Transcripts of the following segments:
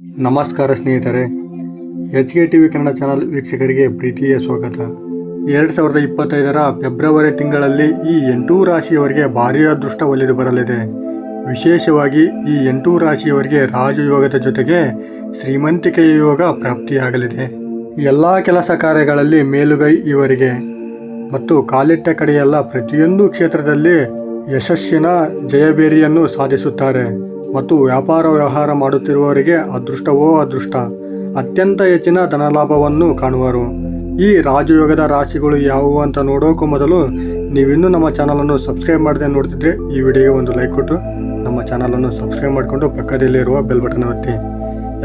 ನಮಸ್ಕಾರ ಸ್ನೇಹಿತರೆ H K T V Kannada channel ವೀಕ್ಷಕರಿಗೆ ಪ್ರೀತಿಯ ಸ್ವಾಗತ. ಎರಡು ಸಾವಿರದ ಇಪ್ಪತ್ತೈದರ ಫೆಬ್ರವರಿ ತಿಂಗಳಲ್ಲಿ ಈ ಎಂಟೂ ರಾಶಿಯವರಿಗೆ ಭಾರೀ ಅದೃಷ್ಟ ಒಲಿದು ಬರಲಿದೆ. ವಿಶೇಷವಾಗಿ ಈ ಎಂಟೂ ರಾಶಿಯವರಿಗೆ ರಾಜಯೋಗದ ಜೊತೆಗೆ ಶ್ರೀಮಂತಿಕೆಯ ಯೋಗ ಪ್ರಾಪ್ತಿಯಾಗಲಿದೆ. ಎಲ್ಲ ಕೆಲಸ ಕಾರ್ಯಗಳಲ್ಲಿ ಮೇಲುಗೈ ಇವರಿಗೆ. ಮತ್ತು ಕಾಲಿಟ್ಟ ಕಡೆಯೆಲ್ಲ ಪ್ರತಿಯೊಂದು ಕ್ಷೇತ್ರದಲ್ಲಿ ಯಶಸ್ಸಿನ ಜಯಬೇರಿಯನ್ನು ಸಾಧಿಸುತ್ತಾರೆ ಮತ್ತು ವ್ಯಾಪಾರ ವ್ಯವಹಾರ ಮಾಡುತ್ತಿರುವವರಿಗೆ ಅದೃಷ್ಟವೋ ಅದೃಷ್ಟ. ಅತ್ಯಂತ ಹೆಚ್ಚಿನ ಧನಲಾಭವನ್ನು ಕಾಣುವರು. ಈ ರಾಜಯೋಗದ ರಾಶಿಗಳು ಯಾವುವು ಅಂತ ನೋಡೋಕ್ಕೂ ಮೊದಲು ನೀವಿನ್ನೂ ನಮ್ಮ ಚಾನಲನ್ನು ಸಬ್ಸ್ಕ್ರೈಬ್ ಮಾಡದೆ ನೋಡ್ತಿದ್ರೆ ಈ ವಿಡಿಯೋಗೆ ಒಂದು ಲೈಕ್ ಕೊಟ್ಟು ನಮ್ಮ ಚಾನಲನ್ನು ಸಬ್ಸ್ಕ್ರೈಬ್ ಮಾಡಿಕೊಂಡು ಪಕ್ಕದಲ್ಲಿರುವ ಬೆಲ್ ಬಟನ್ ಒತ್ತಿ.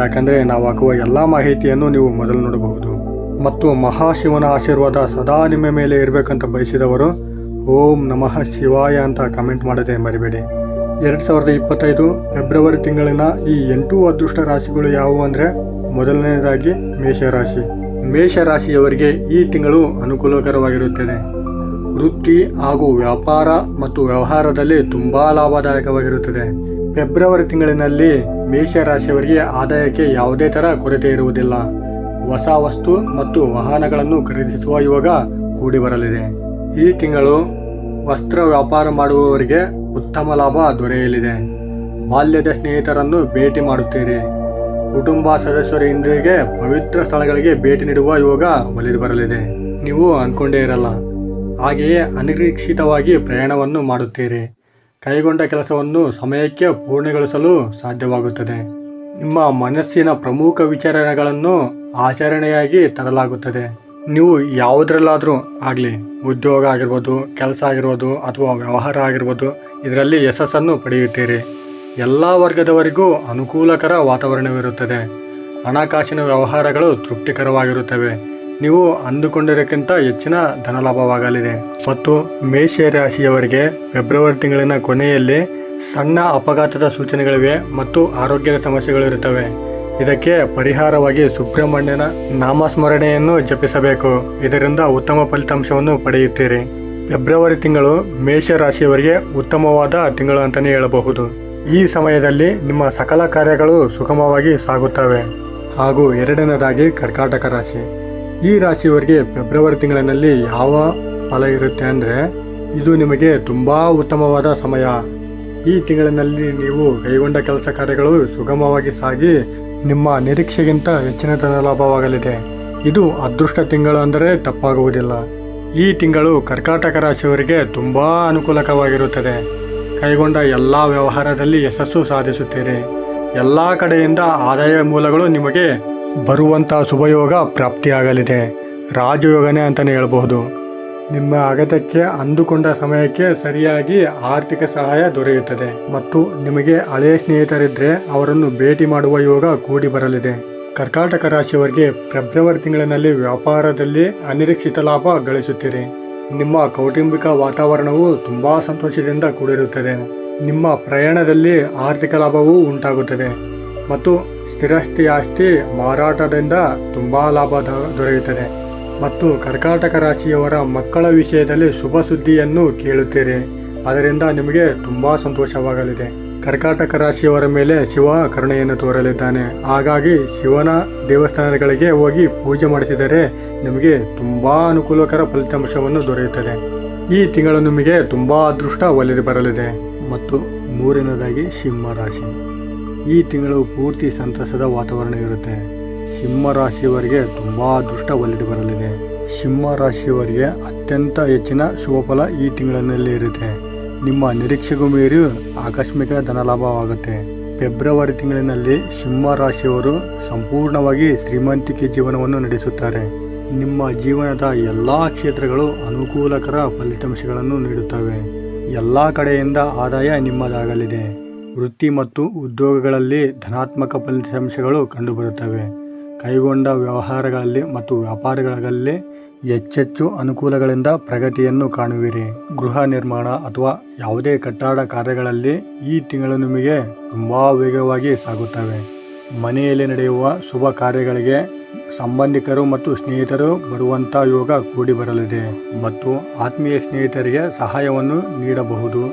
ಯಾಕಂದರೆ ನಾವು ಹಾಕುವ ಎಲ್ಲ ಮಾಹಿತಿಯನ್ನು ನೀವು ಮೊದಲು ನೋಡಬಹುದು. ಮತ್ತು ಮಹಾಶಿವನ ಆಶೀರ್ವಾದ ಸದಾ ನಿಮ್ಮ ಮೇಲೆ ಇರಬೇಕಂತ ಬಯಸಿದವರು ಓಂ ನಮಃ ಶಿವಾಯ ಅಂತ ಕಮೆಂಟ್ ಮಾಡದೆ ಮರಿಬೇಡಿ. ಎರಡು ಸಾವಿರದ ಇಪ್ಪತ್ತೈದು ಫೆಬ್ರವರಿ ತಿಂಗಳಿನ ಈ ಎಂಟು ಅದೃಷ್ಟ ರಾಶಿಗಳು ಯಾವುವು ಅಂದರೆ ಮೊದಲನೇದಾಗಿ ಮೇಷರಾಶಿ. ಮೇಷರಾಶಿಯವರಿಗೆ ಈ ತಿಂಗಳು ಅನುಕೂಲಕರವಾಗಿರುತ್ತದೆ. ವೃತ್ತಿ ಹಾಗೂ ವ್ಯಾಪಾರ ಮತ್ತು ವ್ಯವಹಾರದಲ್ಲಿ ತುಂಬ ಲಾಭದಾಯಕವಾಗಿರುತ್ತದೆ. ಫೆಬ್ರವರಿ ತಿಂಗಳಿನಲ್ಲಿ ಮೇಷರಾಶಿಯವರಿಗೆ ಆದಾಯಕ್ಕೆ ಯಾವುದೇ ಥರ ಕೊರತೆ ಇರುವುದಿಲ್ಲ. ಹೊಸ ವಸ್ತು ಮತ್ತು ವಾಹನಗಳನ್ನು ಖರೀದಿಸುವ ಯೋಗ ಕೂಡಿ ಬರಲಿದೆ. ಈ ತಿಂಗಳು ವಸ್ತ್ರ ವ್ಯಾಪಾರ ಮಾಡುವವರಿಗೆ ಉತ್ತಮ ಲಾಭ ದೊರೆಯಲಿದೆ. ಬಾಲ್ಯದ ಸ್ನೇಹಿತರನ್ನು ಭೇಟಿ ಮಾಡುತ್ತೀರಿ. ಕುಟುಂಬ ಸದಸ್ಯರಿಂದಿಗೆ ಪವಿತ್ರ ಸ್ಥಳಗಳಿಗೆ ಭೇಟಿ ನೀಡುವ ಯೋಗ ಒಲಿದು ಬರಲಿದೆ. ನೀವು ಅಂದ್ಕೊಂಡೇ ಇರಲ್ಲ. ಹಾಗೆಯೇ ಅನಿರೀಕ್ಷಿತವಾಗಿ ಪ್ರಯಾಣವನ್ನು ಮಾಡುತ್ತೀರಿ. ಕೈಗೊಂಡ ಕೆಲಸವನ್ನು ಸಮಯಕ್ಕೆ ಪೂರ್ಣಗೊಳಿಸಲು ಸಾಧ್ಯವಾಗುತ್ತದೆ. ನಿಮ್ಮ ಮನಸ್ಸಿನ ಪ್ರಮುಖ ವಿಚಾರಗಳನ್ನು ಆಚರಣೆಯಾಗಿ ತರಲಾಗುತ್ತದೆ. ನೀವು ಯಾವುದರಲ್ಲಾದರೂ ಆಗಲಿ, ಉದ್ಯೋಗ ಆಗಿರ್ಬೋದು, ಕೆಲಸ ಆಗಿರ್ಬೋದು ಅಥವಾ ವ್ಯವಹಾರ ಆಗಿರ್ಬೋದು, ಇದರಲ್ಲಿ ಯಶಸ್ಸನ್ನು ಪಡೆಯುತ್ತೀರಿ. ಎಲ್ಲ ವರ್ಗದವರಿಗೂ ಅನುಕೂಲಕರ ವಾತಾವರಣವಿರುತ್ತದೆ. ಹಣಕಾಸಿನ ವ್ಯವಹಾರಗಳು ತೃಪ್ತಿಕರವಾಗಿರುತ್ತವೆ. ನೀವು ಅಂದುಕೊಂಡಿರೋಕ್ಕಿಂತ ಹೆಚ್ಚಿನ ಧನಲಾಭವಾಗಲಿದೆ. ಮತ್ತು ಮೇಷ ರಾಶಿಯವರಿಗೆ ಫೆಬ್ರವರಿ ತಿಂಗಳಿನ ಕೊನೆಯಲ್ಲಿ ಸಣ್ಣ ಅಪಘಾತದ ಸೂಚನೆಗಳಿವೆ ಮತ್ತು ಆರೋಗ್ಯದ ಸಮಸ್ಯೆಗಳಿರುತ್ತವೆ. ಇದಕ್ಕೆ ಪರಿಹಾರವಾಗಿ ಸುಬ್ರಹ್ಮಣ್ಯನ ನಾಮಸ್ಮರಣೆಯನ್ನು ಜಪಿಸಬೇಕು. ಇದರಿಂದ ಉತ್ತಮ ಫಲಿತಾಂಶವನ್ನು ಪಡೆಯುತ್ತೀರಿ. ಫೆಬ್ರವರಿ ತಿಂಗಳು ಮೇಷ ರಾಶಿಯವರಿಗೆ ಉತ್ತಮವಾದ ತಿಂಗಳು ಅಂತಲೇ ಹೇಳಬಹುದು. ಈ ಸಮಯದಲ್ಲಿ ನಿಮ್ಮ ಸಕಲ ಕಾರ್ಯಗಳು ಸುಗಮವಾಗಿ ಸಾಗುತ್ತವೆ. ಹಾಗೂ ಎರಡನೇದಾಗಿ ಕರ್ಕಾಟಕ ರಾಶಿ. ಈ ರಾಶಿಯವರಿಗೆ ಫೆಬ್ರವರಿ ತಿಂಗಳಿನಲ್ಲಿ ಯಾವ ಫಲ ಇರುತ್ತೆ ಅಂದರೆ, ಇದು ನಿಮಗೆ ತುಂಬ ಉತ್ತಮವಾದ ಸಮಯ. ಈ ತಿಂಗಳಿನಲ್ಲಿ ನೀವು ಕೈಗೊಂಡ ಕೆಲಸ ಕಾರ್ಯಗಳು ಸುಗಮವಾಗಿ ಸಾಗಿ ನಿಮ್ಮ ನಿರೀಕ್ಷೆಗಿಂತ ಹೆಚ್ಚಿನ ಧನ ಲಾಭವಾಗಲಿದೆ. ಇದು ಅದೃಷ್ಟ ತಿಂಗಳು ಅಂದರೆ ತಪ್ಪಾಗುವುದಿಲ್ಲ. ಈ ತಿಂಗಳು ಕರ್ಕಾಟಕ ರಾಶಿಯವರಿಗೆ ತುಂಬ ಅನುಕೂಲಕವಾಗಿರುತ್ತದೆ. ಕೈಗೊಂಡ ಎಲ್ಲ ವ್ಯವಹಾರದಲ್ಲಿ ಯಶಸ್ಸು ಸಾಧಿಸುತ್ತೀರಿ. ಎಲ್ಲ ಕಡೆಯಿಂದ ಆದಾಯ ಮೂಲಗಳು ನಿಮಗೆ ಬರುವಂಥ ಶುಭಯೋಗ ಪ್ರಾಪ್ತಿಯಾಗಲಿದೆ. ರಾಜಯೋಗನೇ ಅಂತಲೇ ಹೇಳಬಹುದು. ನಿಮ್ಮ ಅಗತ್ಯಕ್ಕೆ ಅಂದುಕೊಂಡ ಸಮಯಕ್ಕೆ ಸರಿಯಾಗಿ ಆರ್ಥಿಕ ಸಹಾಯ ದೊರೆಯುತ್ತದೆ ಮತ್ತು ನಿಮಗೆ ಹಳೆಯ ಸ್ನೇಹಿತರಿದ್ದರೆ ಅವರನ್ನು ಭೇಟಿ ಮಾಡುವ ಯೋಗ ಕೂಡಿ ಬರಲಿದೆ. ಕರ್ಕಾಟಕ ರಾಶಿಯವರಿಗೆ ಫೆಬ್ರವರಿ ತಿಂಗಳಿನಲ್ಲಿ ವ್ಯಾಪಾರದಲ್ಲಿ ಅನಿರೀಕ್ಷಿತ ಲಾಭ ಗಳಿಸುತ್ತೀರಿ ನಿಮ್ಮ ಕೌಟುಂಬಿಕ ವಾತಾವರಣವು ತುಂಬ ಸಂತೋಷದಿಂದ ಕೂಡಿರುತ್ತದೆ. ನಿಮ್ಮ ಪ್ರಯಾಣದಲ್ಲಿ ಆರ್ಥಿಕ ಲಾಭವೂ ಉಂಟಾಗುತ್ತದೆ ಮತ್ತು ಸ್ಥಿರಾಸ್ತಿ ಆಸ್ತಿ ಮಾರಾಟದಿಂದ ತುಂಬ ಲಾಭ ದೊರೆಯುತ್ತದೆ. ಮತ್ತು ಕರ್ಕಾಟಕ ರಾಶಿಯವರ ಮಕ್ಕಳ ವಿಷಯದಲ್ಲಿ ಶುಭ ಸುದ್ದಿಯನ್ನು ಕೇಳುತ್ತೀರಿ. ಅದರಿಂದ ನಿಮಗೆ ತುಂಬ ಸಂತೋಷವಾಗಲಿದೆ. ಕರ್ಕಾಟಕ ರಾಶಿಯವರ ಮೇಲೆ ಶಿವ ಕರುಣೆಯನ್ನು ತೋರಲಿದ್ದಾನೆ. ಹಾಗಾಗಿ ಶಿವನ ದೇವಸ್ಥಾನಗಳಿಗೆ ಹೋಗಿ ಪೂಜೆ ಮಾಡಿಸಿದರೆ ನಿಮಗೆ ತುಂಬ ಅನುಕೂಲಕರ ಫಲಿತಾಂಶವನ್ನು ದೊರೆಯುತ್ತದೆ. ಈ ತಿಂಗಳು ನಿಮಗೆ ತುಂಬ ಅದೃಷ್ಟ ಒಲಿದು ಬರಲಿದೆ. ಮತ್ತು ಮೂರನೇದಾಗಿ ಸಿಂಹ ರಾಶಿ. ಈ ತಿಂಗಳು ಪೂರ್ತಿ ಸಂತಸದ ವಾತಾವರಣ ಇರುತ್ತೆ. ಸಿಂಹ ರಾಶಿಯವರಿಗೆ ತುಂಬ ಅದೃಷ್ಟ ಒಲಿದು ಬರಲಿದೆ. ಸಿಂಹ ರಾಶಿಯವರಿಗೆ ಅತ್ಯಂತ ಹೆಚ್ಚಿನ ಶುಭಫಲ ಈ ತಿಂಗಳಿನಲ್ಲಿ ಇರುತ್ತೆ. ನಿಮ್ಮ ನಿರೀಕ್ಷೆಗೂ ಮೀರಿ ಆಕಸ್ಮಿಕ ಧನಲಾಭವಾಗುತ್ತೆ. ಫೆಬ್ರವರಿ ತಿಂಗಳಿನಲ್ಲಿ ಸಿಂಹ ರಾಶಿಯವರು ಸಂಪೂರ್ಣವಾಗಿ ಶ್ರೀಮಂತಿಕೆ ಜೀವನವನ್ನು ನಡೆಸುತ್ತಾರೆ. ನಿಮ್ಮ ಜೀವನದ ಎಲ್ಲ ಕ್ಷೇತ್ರಗಳು ಅನುಕೂಲಕರ ಫಲಿತಾಂಶಗಳನ್ನು ನೀಡುತ್ತವೆ. ಎಲ್ಲ ಕಡೆಯಿಂದ ಆದಾಯ ನಿಮ್ಮದಾಗಲಿದೆ. ವೃತ್ತಿ ಮತ್ತು ಉದ್ಯೋಗಗಳಲ್ಲಿ ಧನಾತ್ಮಕ ಫಲಿತಾಂಶಗಳು ಕಂಡುಬರುತ್ತವೆ. ಕೈಗೊಂಡ ವ್ಯವಹಾರಗಳಲ್ಲಿ ಮತ್ತು ವ್ಯಾಪಾರಗಳಲ್ಲಿ ಹೆಚ್ಚೆಚ್ಚು ಅನುಕೂಲಗಳಿಂದ ಪ್ರಗತಿಯನ್ನು ಕಾಣುವಿರಿ. ಗೃಹ ನಿರ್ಮಾಣ ಅಥವಾ ಯಾವುದೇ ಕಟ್ಟಡ ಕಾರ್ಯಗಳಲ್ಲಿ ಈ ತಿಂಗಳು ನಿಮಗೆ ತುಂಬ ವೇಗವಾಗಿ ಸಾಗುತ್ತವೆ. ಮನೆಯಲ್ಲಿ ನಡೆಯುವ ಶುಭ ಕಾರ್ಯಗಳಿಗೆ ಸಂಬಂಧಿಕರು ಮತ್ತು ಸ್ನೇಹಿತರು ಬರುವಂಥ ಯೋಗ ಕೂಡಿ ಬರಲಿದೆ ಮತ್ತು ಆತ್ಮೀಯ ಸ್ನೇಹಿತರಿಗೆ ಸಹಾಯವನ್ನು ನೀಡಬಹುದು.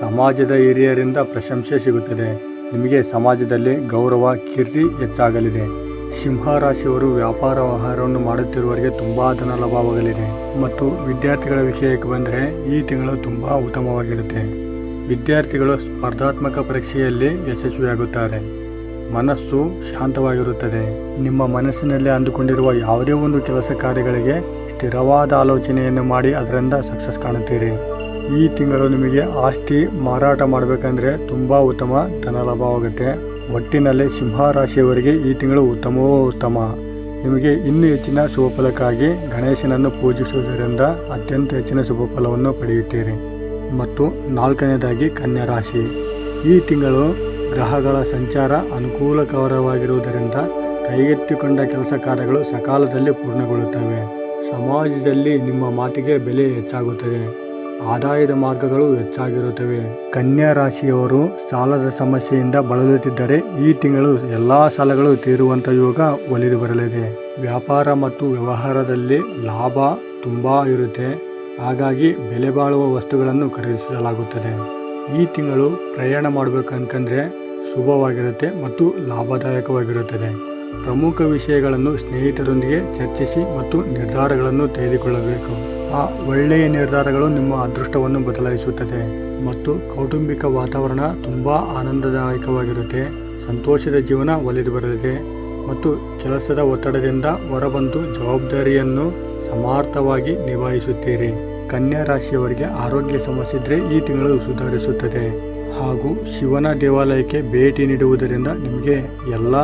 ಸಮಾಜದ ಹಿರಿಯರಿಂದ ಪ್ರಶಂಸೆ ಸಿಗುತ್ತದೆ. ನಿಮಗೆ ಸಮಾಜದಲ್ಲಿ ಗೌರವ, ಕೀರ್ತಿ ಹೆಚ್ಚಾಗಲಿದೆ. ಸಿಂಹ ರಾಶಿಯವರು ವ್ಯಾಪಾರ ವ್ಯವಹಾರವನ್ನು ಮಾಡುತ್ತಿರುವವರಿಗೆ ತುಂಬ ಧನ ಲಾಭವಾಗಲಿದೆ. ಮತ್ತು ವಿದ್ಯಾರ್ಥಿಗಳ ವಿಷಯಕ್ಕೆ ಬಂದರೆ ಈ ತಿಂಗಳು ತುಂಬ ಉತ್ತಮವಾಗಿರುತ್ತೆ. ವಿದ್ಯಾರ್ಥಿಗಳು ಸ್ಪರ್ಧಾತ್ಮಕ ಪರೀಕ್ಷೆಯಲ್ಲಿ ಯಶಸ್ವಿಯಾಗುತ್ತಾರೆ. ಮನಸ್ಸು ಶಾಂತವಾಗಿರುತ್ತದೆ. ನಿಮ್ಮ ಮನಸ್ಸಿನಲ್ಲಿ ಅಂದುಕೊಂಡಿರುವ ಯಾವುದೇ ಒಂದು ಕೆಲಸ ಕಾರ್ಯಗಳಿಗೆ ಸ್ಥಿರವಾದ ಆಲೋಚನೆಯನ್ನು ಮಾಡಿ ಅದರಿಂದ ಸಕ್ಸಸ್ ಕಾಣುತ್ತೀರಿ. ಈ ತಿಂಗಳು ನಿಮಗೆ ಆಸ್ತಿ ಮಾರಾಟ ಮಾಡಬೇಕಂದ್ರೆ ತುಂಬ ಉತ್ತಮ ಧನ ಲಾಭವಾಗುತ್ತೆ. ಒಟ್ಟಿನಲ್ಲಿ ಸಿಂಹ ರಾಶಿಯವರಿಗೆ ಈ ತಿಂಗಳು ಉತ್ತಮವೋ ಉತ್ತಮ ನಿಮಗೆ ಇನ್ನೂ ಹೆಚ್ಚಿನ ಶುಭ ಫಲಕ್ಕಾಗಿ ಗಣೇಶನನ್ನು ಪೂಜಿಸುವುದರಿಂದ ಅತ್ಯಂತ ಹೆಚ್ಚಿನ ಶುಭ ಫಲವನ್ನು ಪಡೆಯುತ್ತೀರಿ. ಮತ್ತು ನಾಲ್ಕನೇದಾಗಿ ಕನ್ಯಾ ರಾಶಿ ಈ ತಿಂಗಳು ಗ್ರಹಗಳ ಸಂಚಾರ ಅನುಕೂಲಕರವಾಗಿರುವುದರಿಂದ ಕೈಗೆತ್ತಿಕೊಂಡ ಕೆಲಸ ಕಾರ್ಯಗಳು ಸಕಾಲದಲ್ಲಿ ಪೂರ್ಣಗೊಳ್ಳುತ್ತವೆ. ಸಮಾಜದಲ್ಲಿ ನಿಮ್ಮ ಮಾತಿಗೆ ಬೆಲೆ ಹೆಚ್ಚಾಗುತ್ತದೆ. ಆದಾಯದ ಮಾರ್ಗಗಳು ಹೆಚ್ಚಾಗಿರುತ್ತವೆ. ಕನ್ಯಾ ರಾಶಿಯವರು ಸಾಲದ ಸಮಸ್ಯೆಯಿಂದ ಬಳಲುತ್ತಿದ್ದರೆ ಈ ತಿಂಗಳು ಎಲ್ಲ ಸಾಲಗಳು ತೀರುವಂಥ ಯೋಗ ಒಲಿದು ಬರಲಿದೆ. ವ್ಯಾಪಾರ ಮತ್ತು ವ್ಯವಹಾರದಲ್ಲಿ ಲಾಭ ತುಂಬ ಇರುತ್ತೆ. ಹಾಗಾಗಿ ಬೆಲೆ ಬಾಳುವ ವಸ್ತುಗಳನ್ನು ಖರೀದಿಸಲಾಗುತ್ತದೆ. ಈ ತಿಂಗಳು ಪ್ರಯಾಣ ಮಾಡಬೇಕಂತಂದರೆ ಶುಭವಾಗಿರುತ್ತೆ ಮತ್ತು ಲಾಭದಾಯಕವಾಗಿರುತ್ತದೆ. ಪ್ರಮುಖ ವಿಷಯಗಳನ್ನು ಸ್ನೇಹಿತರೊಂದಿಗೆ ಚರ್ಚಿಸಿ ಮತ್ತು ನಿರ್ಧಾರಗಳನ್ನು ತೆಗೆದುಕೊಳ್ಳಬೇಕು. ಆ ಒಳ್ಳೆಯ ನಿರ್ಧಾರಗಳು ನಿಮ್ಮ ಅದೃಷ್ಟವನ್ನು ಬದಲಾಯಿಸುತ್ತದೆ ಮತ್ತು ಕೌಟುಂಬಿಕ ವಾತಾವರಣ ತುಂಬ ಆನಂದದಾಯಕವಾಗಿರುತ್ತೆ. ಸಂತೋಷದ ಜೀವನ ಒಲಿದು ಬರಲಿದೆ ಮತ್ತು ಕೆಲಸದ ಒತ್ತಡದಿಂದ ಹೊರಬಂದು ಜವಾಬ್ದಾರಿಯನ್ನು ಸಮರ್ಥವಾಗಿ ನಿಭಾಯಿಸುತ್ತೀರಿ. ಕನ್ಯಾ ರಾಶಿಯವರಿಗೆ ಆರೋಗ್ಯ ಸಮಸ್ಯೆ ಇದ್ದರೆ ಈ ತಿಂಗಳು ಸುಧಾರಿಸುತ್ತದೆ. ಹಾಗೂ ಶಿವನ ದೇವಾಲಯಕ್ಕೆ ಭೇಟಿ ನೀಡುವುದರಿಂದ ನಿಮಗೆ ಎಲ್ಲ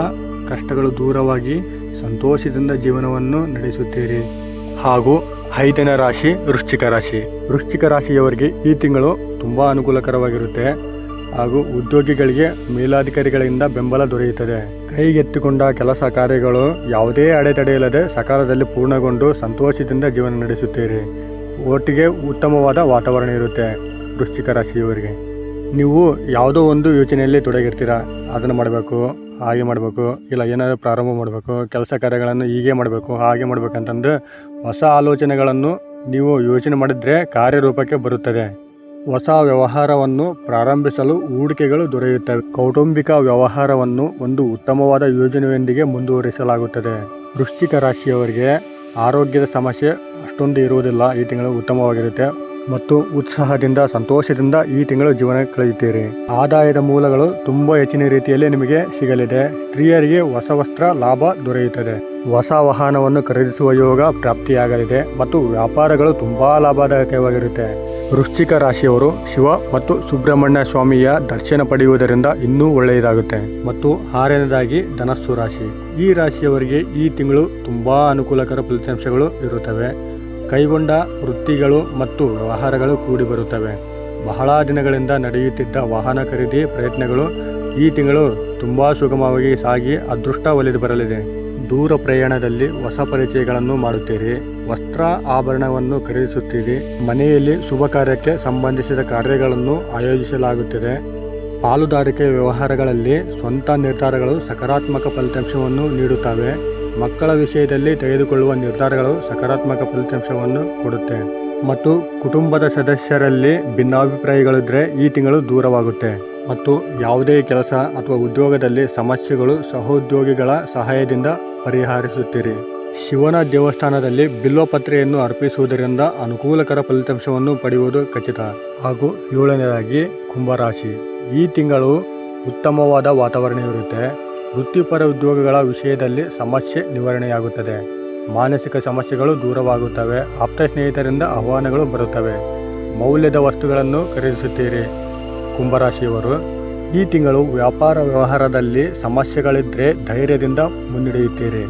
ಕಷ್ಟಗಳು ದೂರವಾಗಿ ಸಂತೋಷದಿಂದ ಜೀವನವನ್ನು ನಡೆಸುತ್ತೀರಿ. ಹಾಗೂ ಐದನ ರಾಶಿ ವೃಶ್ಚಿಕ ರಾಶಿ. ವೃಶ್ಚಿಕ ರಾಶಿಯವರಿಗೆ ಈ ತಿಂಗಳು ತುಂಬ ಅನುಕೂಲಕರವಾಗಿರುತ್ತೆ. ಹಾಗೂ ಉದ್ಯೋಗಿಗಳಿಗೆ ಮೇಲಾಧಿಕಾರಿಗಳಿಂದ ಬೆಂಬಲ ದೊರೆಯುತ್ತದೆ. ಕೈಗೆತ್ತಿಕೊಂಡ ಕೆಲಸ ಕಾರ್ಯಗಳು ಯಾವುದೇ ಅಡೆತಡೆ ಇಲ್ಲದೆ ಸಕಾಲದಲ್ಲಿ ಪೂರ್ಣಗೊಂಡು ಸಂತೋಷದಿಂದ ಜೀವನ ನಡೆಸುತ್ತೀರಿ. ಒಟ್ಟಿಗೆ ಉತ್ತಮವಾದ ವಾತಾವರಣ ಇರುತ್ತೆ ವೃಶ್ಚಿಕ ರಾಶಿಯವರಿಗೆ. ನೀವು ಯಾವುದೋ ಒಂದು ಯೋಚನೆಯಲ್ಲಿ ತೊಡಗಿರ್ತೀರ? ಅದನ್ನು ಮಾಡಬೇಕು. ಹಾಗೆ ಮಾಡಬೇಕು, ಇಲ್ಲ ಏನಾದರೂ ಪ್ರಾರಂಭ ಮಾಡಬೇಕು, ಕೆಲಸ ಕಾರ್ಯಗಳನ್ನು ಹೀಗೆ ಮಾಡಬೇಕು, ಹಾಗೆ ಮಾಡಬೇಕಂತಂದು ಹೊಸ ಆಲೋಚನೆಗಳನ್ನು ನೀವು ಯೋಚನೆ ಮಾಡಿದರೆ ಕಾರ್ಯರೂಪಕ್ಕೆ ಬರುತ್ತದೆ. ಹೊಸ ವ್ಯವಹಾರವನ್ನು ಪ್ರಾರಂಭಿಸಲು ಹೂಡಿಕೆಗಳು ದೊರೆಯುತ್ತವೆ. ಕೌಟುಂಬಿಕ ವ್ಯವಹಾರವನ್ನು ಒಂದು ಉತ್ತಮವಾದ ಯೋಜನೆಯೊಂದಿಗೆ ಮುಂದುವರಿಸಲಾಗುತ್ತದೆ. ವೃಶ್ಚಿಕ ರಾಶಿಯವರಿಗೆ ಆರೋಗ್ಯದ ಸಮಸ್ಯೆ ಅಷ್ಟೊಂದು ಇರುವುದಿಲ್ಲ. ಈ ತಿಂಗಳು ಉತ್ತಮವಾಗಿರುತ್ತೆ. ಮತ್ತು ಉತ್ಸಾಹದಿಂದ, ಸಂತೋಷದಿಂದ ಈ ತಿಂಗಳು ಜೀವನ ಕಳೆಯುತ್ತೀರಿ. ಆದಾಯದ ಮೂಲಗಳು ತುಂಬ ಹೆಚ್ಚಿನ ರೀತಿಯಲ್ಲಿ ನಿಮಗೆ ಸಿಗಲಿದೆ. ಸ್ತ್ರೀಯರಿಗೆ ಹೊಸ ವಸ್ತ್ರ, ಲಾಭ ದೊರೆಯುತ್ತದೆ. ಹೊಸ ವಾಹನವನ್ನು ಖರೀದಿಸುವ ಯೋಗ ಪ್ರಾಪ್ತಿಯಾಗಲಿದೆ ಮತ್ತು ವ್ಯಾಪಾರಗಳು ತುಂಬಾ ಲಾಭದಾಯಕವಾಗಿರುತ್ತೆ. ವೃಶ್ಚಿಕ ರಾಶಿಯವರು ಶಿವ ಮತ್ತು ಸುಬ್ರಹ್ಮಣ್ಯ ಸ್ವಾಮಿಯ ದರ್ಶನ ಪಡೆಯುವುದರಿಂದ ಇನ್ನೂ ಒಳ್ಳೆಯದಾಗುತ್ತೆ. ಮತ್ತು ಆರನೇದಾಗಿ ಧನಸ್ಸು ರಾಶಿ. ಈ ರಾಶಿಯವರಿಗೆ ಈ ತಿಂಗಳು ತುಂಬಾ ಅನುಕೂಲಕರ ಫಲಿತಾಂಶಗಳು ಇರುತ್ತವೆ. ಕೈಗೊಂಡ ವೃತ್ತಿಗಳು ಮತ್ತು ವ್ಯವಹಾರಗಳು ಕೂಡಿಬರುತ್ತವೆ ಬಹಳ ದಿನಗಳಿಂದ ನಡೆಯುತ್ತಿದ್ದ ವಾಹನ ಖರೀದಿ ಪ್ರಯತ್ನಗಳು ಈ ತಿಂಗಳು ತುಂಬ ಸುಗಮವಾಗಿ ಸಾಗಿ ಅದೃಷ್ಟ ಒಲಿದು ಬರಲಿದೆ. ದೂರ ಪ್ರಯಾಣದಲ್ಲಿ ಹೊಸ ಪರಿಚಯಗಳನ್ನು ಮಾಡುತ್ತೀರಿ ವಸ್ತ್ರ ಆಭರಣವನ್ನು ಖರೀದಿಸುತ್ತೀರಿ. ಮನೆಯಲ್ಲಿ ಶುಭ ಕಾರ್ಯಕ್ಕೆ ಸಂಬಂಧಿಸಿದ ಕಾರ್ಯಗಳನ್ನು ಆಯೋಜಿಸಲಾಗುತ್ತಿದೆ. ಪಾಲುದಾರಿಕೆ ವ್ಯವಹಾರಗಳಲ್ಲಿ ಸ್ವಂತ ನಿರ್ಧಾರಗಳು ಸಕಾರಾತ್ಮಕ ಫಲಿತಾಂಶವನ್ನು ನೀಡುತ್ತವೆ. ಮಕ್ಕಳ ವಿಷಯದಲ್ಲಿ ತೆಗೆದುಕೊಳ್ಳುವ ನಿರ್ಧಾರಗಳು ಸಕಾರಾತ್ಮಕ ಫಲಿತಾಂಶವನ್ನು ಕೊಡುತ್ತೆ. ಮತ್ತು ಕುಟುಂಬದ ಸದಸ್ಯರಲ್ಲಿ ಭಿನ್ನಾಭಿಪ್ರಾಯಗಳಿದ್ರೆ ಈ ತಿಂಗಳು ದೂರವಾಗುತ್ತೆ. ಮತ್ತು ಯಾವುದೇ ಕೆಲಸ ಅಥವಾ ಉದ್ಯೋಗದಲ್ಲಿ ಸಮಸ್ಯೆಗಳು ಸಹೋದ್ಯೋಗಿಗಳ ಸಹಾಯದಿಂದ ಪರಿಹರಿಸುತ್ತೀರಿ. ಶಿವನ ದೇವಸ್ಥಾನದಲ್ಲಿ ಬಿಲ್ವಪತ್ರೆಯನ್ನು ಅರ್ಪಿಸುವುದರಿಂದ ಅನುಕೂಲಕರ ಫಲಿತಾಂಶವನ್ನು ಪಡೆಯುವುದು ಖಚಿತ. ಹಾಗೂ ಏಳನೇದಾಗಿ ಕುಂಭರಾಶಿ. ಈ ತಿಂಗಳು ಉತ್ತಮವಾದ ವಾತಾವರಣ ಇರುತ್ತೆ. ವೃತ್ತಿಪರ ಉದ್ಯೋಗಗಳ ವಿಷಯದಲ್ಲಿ ಸಮಸ್ಯೆ ನಿವಾರಣೆಯಾಗುತ್ತದೆ. ಮಾನಸಿಕ ಸಮಸ್ಯೆಗಳು ದೂರವಾಗುತ್ತವೆ. ಆಪ್ತ ಸ್ನೇಹಿತರಿಂದ ಆಹ್ವಾನಗಳು ಬರುತ್ತವೆ. ಮೌಲ್ಯದ ವಸ್ತುಗಳನ್ನು ಖರೀದಿಸುತ್ತೀರಿ. ಕುಂಭರಾಶಿಯವರು, ಈ ತಿಂಗಳು ವ್ಯಾಪಾರ ವ್ಯವಹಾರದಲ್ಲಿ ಸಮಸ್ಯೆಗಳಿದ್ದರೆ ಧೈರ್ಯದಿಂದ ಮುನ್ನಡೆಯುತ್ತೀರಿ.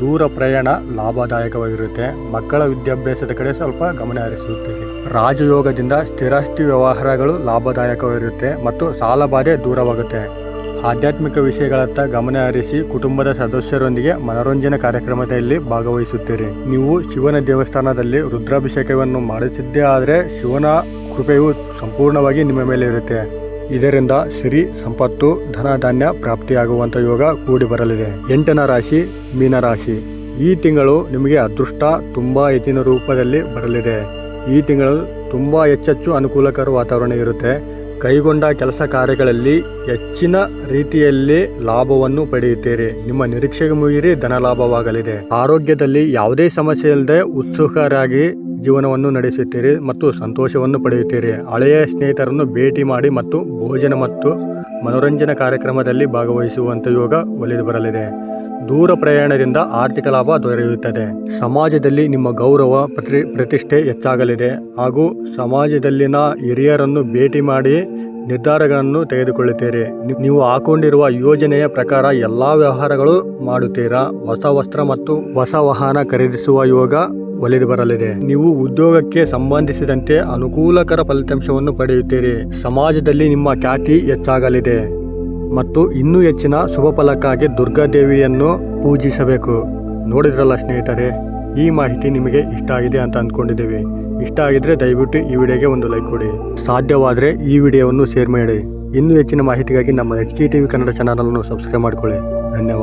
ದೂರ ಪ್ರಯಾಣ ಲಾಭದಾಯಕವಾಗಿರುತ್ತೆ. ಮಕ್ಕಳ ವಿದ್ಯಾಭ್ಯಾಸದ ಕಡೆ ಸ್ವಲ್ಪ ಗಮನ ಹರಿಸುತ್ತೀರಿ. ರಾಜಯೋಗದಿಂದ ಸ್ಥಿರಾಸ್ತಿ ವ್ಯವಹಾರಗಳು ಲಾಭದಾಯಕವಾಗಿರುತ್ತೆ ಮತ್ತು ಸಾಲಬಾಧೆ ದೂರವಾಗುತ್ತೆ. ಆಧ್ಯಾತ್ಮಿಕ ವಿಷಯಗಳತ್ತ ಗಮನ ಹರಿಸಿ ಕುಟುಂಬದ ಸದಸ್ಯರೊಂದಿಗೆ ಮನೋರಂಜನೆ ಕಾರ್ಯಕ್ರಮದಲ್ಲಿ ಭಾಗವಹಿಸುತ್ತೀರಿ. ನೀವು ಶಿವನ ದೇವಸ್ಥಾನದಲ್ಲಿ ರುದ್ರಾಭಿಷೇಕವನ್ನು ಮಾಡಿಸಿದ್ದೇ ಆದರೆ ಶಿವನ ಕೃಪೆಯು ಸಂಪೂರ್ಣವಾಗಿ ನಿಮ್ಮ ಮೇಲೆ ಇರುತ್ತೆ. ಇದರಿಂದ ಸಿರಿ, ಸಂಪತ್ತು ಧನ ಧಾನ್ಯ ಪ್ರಾಪ್ತಿಯಾಗುವಂಥ ಯೋಗ ಕೂಡಿ ಬರಲಿದೆ. ಎಂಟನ ರಾಶಿ ಮೀನರಾಶಿ ಈ ತಿಂಗಳು ನಿಮಗೆ ಅದೃಷ್ಟ ತುಂಬ ಹೆಚ್ಚಿನ ರೂಪದಲ್ಲಿ ಬರಲಿದೆ. ಈ ತಿಂಗಳು ತುಂಬ ಹೆಚ್ಚೆಚ್ಚು ಅನುಕೂಲಕರ ವಾತಾವರಣ ಇರುತ್ತೆ. ಕೈಗೊಂಡ ಕೆಲಸ ಕಾರ್ಯಗಳಲ್ಲಿ ಹೆಚ್ಚಿನ ರೀತಿಯಲ್ಲಿ ಲಾಭವನ್ನು ಪಡೆಯುತ್ತೀರಿ. ನಿಮ್ಮ ನಿರೀಕ್ಷೆಗೆ ಮೀರಿ ಧನ ಲಾಭವಾಗಲಿದೆ. ಆರೋಗ್ಯದಲ್ಲಿ ಯಾವುದೇ ಸಮಸ್ಯೆ ಇಲ್ಲದೆ ಉತ್ಸುಕರಾಗಿ ಜೀವನವನ್ನು ನಡೆಸುತ್ತೀರಿ ಮತ್ತು ಸಂತೋಷವನ್ನು ಪಡೆಯುತ್ತೀರಿ. ಹಳೆಯ ಸ್ನೇಹಿತರನ್ನು ಭೇಟಿ ಮಾಡಿ ಮತ್ತು ಭೋಜನ ಮತ್ತು ಮನೋರಂಜನಾ ಕಾರ್ಯಕ್ರಮದಲ್ಲಿ ಭಾಗವಹಿಸುವಂತ ಯೋಗ ಒಲಿದು ಬರಲಿದೆ. ದೂರ ಪ್ರಯಾಣದಿಂದ ಆರ್ಥಿಕ ಲಾಭ ದೊರೆಯುತ್ತದೆ. ಸಮಾಜದಲ್ಲಿ ನಿಮ್ಮ ಗೌರವ, ಪ್ರತಿ, ಪ್ರತಿಷ್ಠೆ ಹೆಚ್ಚಾಗಲಿದೆ. ಹಾಗೂ ಸಮಾಜದಲ್ಲಿನ ಹಿರಿಯರನ್ನು ಭೇಟಿ ಮಾಡಿ ನಿರ್ಧಾರಗಳನ್ನು ತೆಗೆದುಕೊಳ್ಳುತ್ತೀರಿ. ನೀವು ಹಾಕೊಂಡಿರುವ ಯೋಜನೆಯ ಪ್ರಕಾರ ಎಲ್ಲ ವ್ಯವಹಾರಗಳು ಮಾಡುತ್ತೀರಾ? ಹೊಸ ವಸ್ತ್ರ ಮತ್ತು ಹೊಸ ವಾಹನ ಖರೀದಿಸುವ ಯೋಗ ಒಲಿದು ಬರಲಿದೆ. ನೀವು ಉದ್ಯೋಗಕ್ಕೆ ಸಂಬಂಧಿಸಿದಂತೆ ಅನುಕೂಲಕರ ಫಲಿತಾಂಶವನ್ನು ಪಡೆಯುತ್ತೀರಿ. ಸಮಾಜದಲ್ಲಿ ನಿಮ್ಮ ಖ್ಯಾತಿ ಹೆಚ್ಚಾಗಲಿದೆ. ಮತ್ತು ಇನ್ನೂ ಹೆಚ್ಚಿನ ಶುಭ ಫಲಕ್ಕಾಗಿ ದುರ್ಗಾದೇವಿಯನ್ನು ಪೂಜಿಸಬೇಕು. ನೋಡಿದ್ರಲ್ಲ ಸ್ನೇಹಿತರೆ, ಈ ಮಾಹಿತಿ ನಿಮಗೆ ಇಷ್ಟ ಆಗಿದೆ ಅಂತ ಅಂದ್ಕೊಂಡಿದ್ದೀವಿ. ಇಷ್ಟ ಆಗಿದ್ರೆ ದಯವಿಟ್ಟು ಈ ವಿಡಿಯೋಗೆ ಒಂದು ಲೈಕ್ ಕೊಡಿ. ಸಾಧ್ಯವಾದರೆ ಈ ವಿಡಿಯೋವನ್ನು ಶೇರ್ ಮಾಡಿ. ಇನ್ನೂ ಹೆಚ್ಚಿನ ಮಾಹಿತಿಗಾಗಿ ನಮ್ಮ ಎಚ್ ಟಿ ವಿ ಕನ್ನಡ ಚಾನಲನ್ನು ಸಬ್ಸ್ಕ್ರೈಬ್ ಮಾಡಿಕೊಳ್ಳಿ. ಧನ್ಯವಾದ.